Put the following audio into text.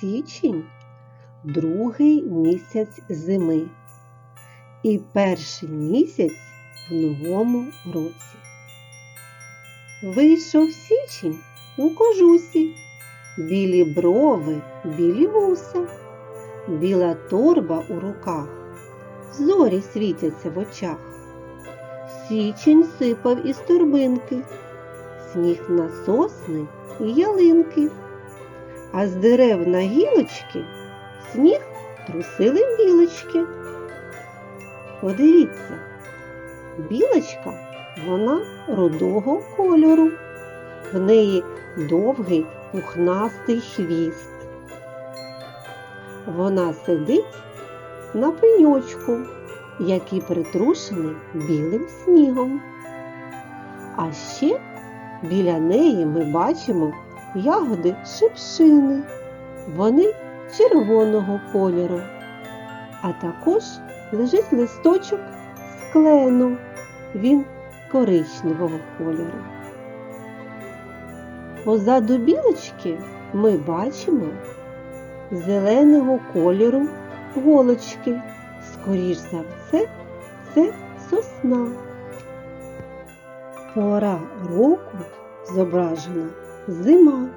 січень другий місяць зими і перший місяць в новому році. Вийшов січень у кожусі, білі брови, білі вуса, біла торба у руках, зорі світяться в очах. Січень сипав із торбинки, сніг на сосни і ялинки, а з дерев на гілочки сніг трусили білочки. Подивіться, білочка вона рудого кольору, в неї довгий пухнастий хвіст. Вона сидить на пеньочку, який притрушений білим снігом. А ще біля неї ми бачимо ягоди шипшини. Вони червоного кольору. А також лежить листочок з клену. Він коричневого кольору. Позаду білочки ми бачимо зеленого кольору голочки. Скоріш за все, це сосна. Пора року зображена зима.